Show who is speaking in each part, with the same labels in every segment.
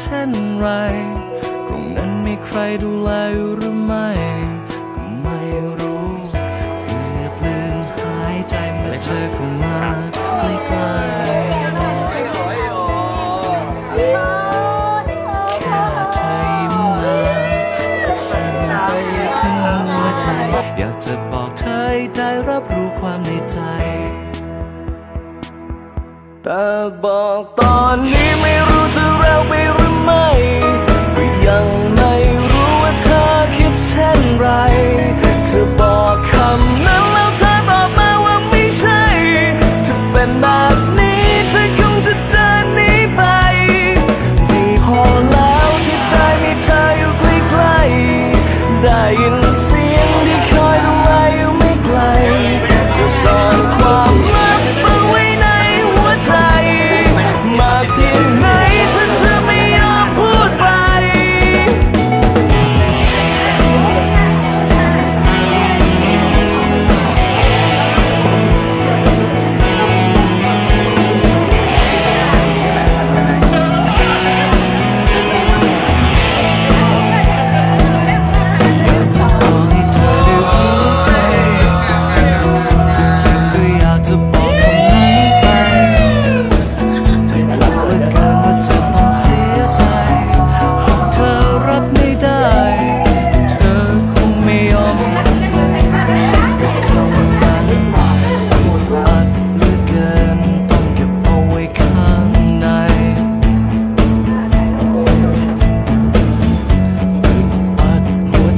Speaker 1: เช่นไร ตรงนั้นมีใครดูแลหรือไม่ก็ไม่รู้เกือบลืมหายใจเมื่อเธอเข้ามาใกล้ๆแค่เธอยิ้มมาก็สั่นไปถึงหัวใจ อยากจะบอกเธอได้รับรู้ความในใจแต่บอกตอนนี้ไม่รู้จะเร็วไปหรื อ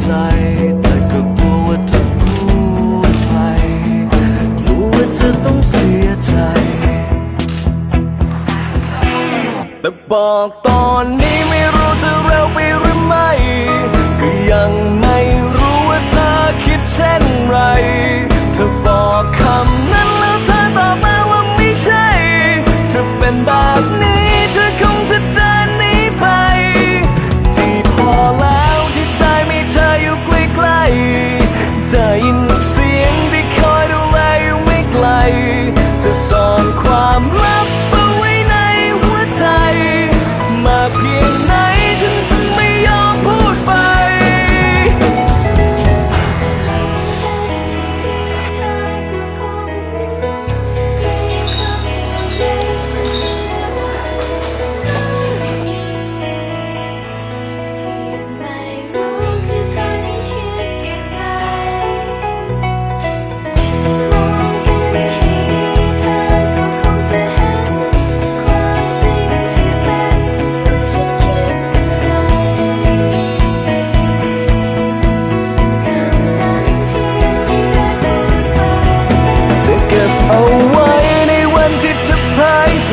Speaker 1: ใจ แต่ก็กลัวว่าเธอพูดไปกลัวว่าเธอต้องเสียใจ แต่บอกตอนนี้ไม่รู้จะเร็วไปหรือไม่ ก็ยังไม่รู้ว่าเธอคิดเช่นไร เธอบอกคำ ใกล้ได้ยิน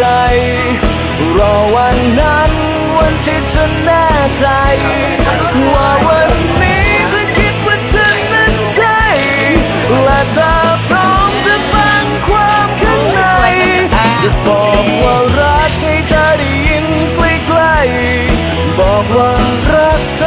Speaker 1: ใจ รอวันนั้น วันที่ฉันแน่ใจ ว่าวันนี้จะคิดว่าฉันนั้นใช่และเธอพร้อมจะฟังความข้างในจะบอ
Speaker 2: กว่ารักให้เธอได้ยินใกล้ๆบอกว่ารั
Speaker 1: กเธ